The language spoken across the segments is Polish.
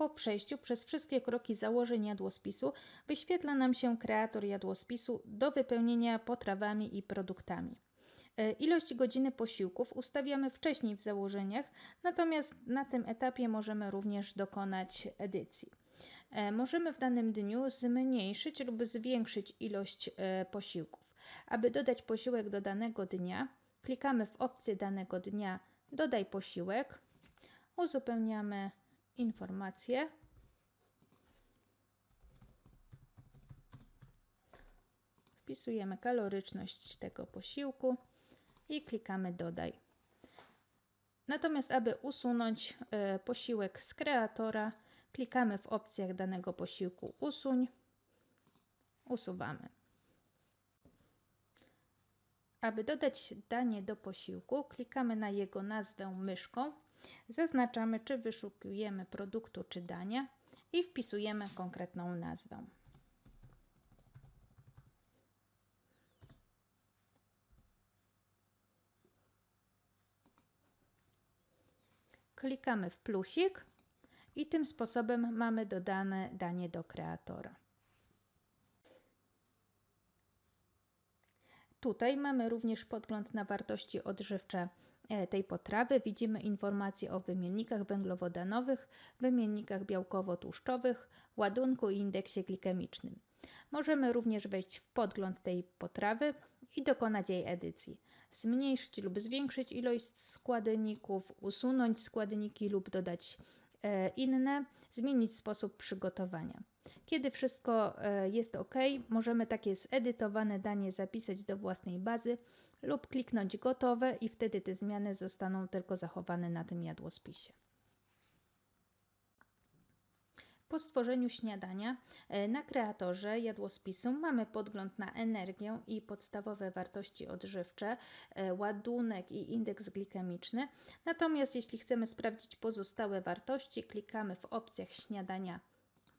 po przejściu przez wszystkie kroki założeń jadłospisu wyświetla nam się kreator jadłospisu do wypełnienia potrawami i produktami. E, Ilość godziny posiłków ustawiamy wcześniej w założeniach, natomiast na tym etapie możemy również dokonać edycji. E, Możemy w danym dniu zmniejszyć lub zwiększyć ilość e, posiłków. Aby dodać posiłek do danego dnia, klikamy w opcję danego dnia Dodaj posiłek, uzupełniamy informacje. Wpisujemy kaloryczność tego posiłku i klikamy dodaj. Natomiast aby usunąć e, posiłek z kreatora, klikamy w opcjach danego posiłku usuń, usuwamy. Aby dodać danie do posiłku, klikamy na jego nazwę myszką, zaznaczamy czy wyszukujemy produktu czy dania i wpisujemy konkretną nazwę. Klikamy w plusik i tym sposobem mamy dodane danie do kreatora. Tutaj mamy również podgląd na wartości odżywcze tej potrawy. Widzimy informacje o wymiennikach węglowodanowych, wymiennikach białkowo-tłuszczowych, ładunku i indeksie glikemicznym. Możemy również wejść w podgląd tej potrawy i dokonać jej edycji. Zmniejszyć lub zwiększyć ilość składników, usunąć składniki lub dodać e, inne, zmienić sposób przygotowania. Kiedy wszystko e, jest ok, możemy takie zedytowane danie zapisać do własnej bazy lub kliknąć gotowe i wtedy te zmiany zostaną tylko zachowane na tym jadłospisie. Po stworzeniu śniadania e, na kreatorze jadłospisu mamy podgląd na energię i podstawowe wartości odżywcze, e, ładunek i indeks glikemiczny. Natomiast jeśli chcemy sprawdzić pozostałe wartości, klikamy w opcjach śniadania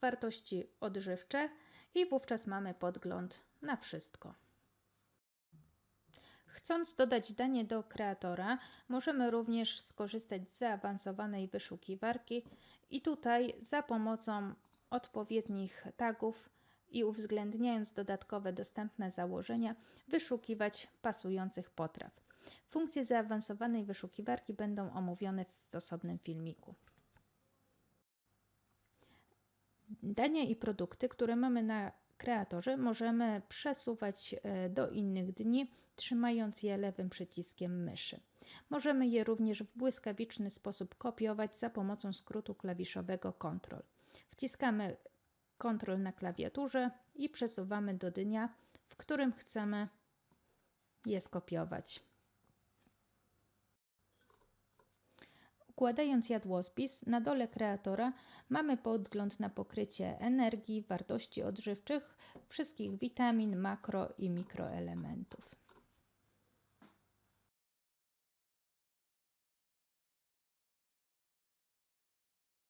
wartości odżywcze i wówczas mamy podgląd na wszystko. Chcąc dodać danie do kreatora, możemy również skorzystać z zaawansowanej wyszukiwarki i tutaj za pomocą odpowiednich tagów i uwzględniając dodatkowe dostępne założenia, wyszukiwać pasujących potraw. Funkcje zaawansowanej wyszukiwarki będą omówione w osobnym filmiku. Dania i produkty, które mamy na kreatorze, możemy przesuwać e, do innych dni, trzymając je lewym przyciskiem myszy. Możemy je również w błyskawiczny sposób kopiować za pomocą skrótu klawiszowego Ctrl. Wciskamy Ctrl na klawiaturze i przesuwamy do dnia, w którym chcemy je skopiować. Układając jadłospis, na dole kreatora mamy podgląd na pokrycie energii, wartości odżywczych, wszystkich witamin, makro i mikroelementów.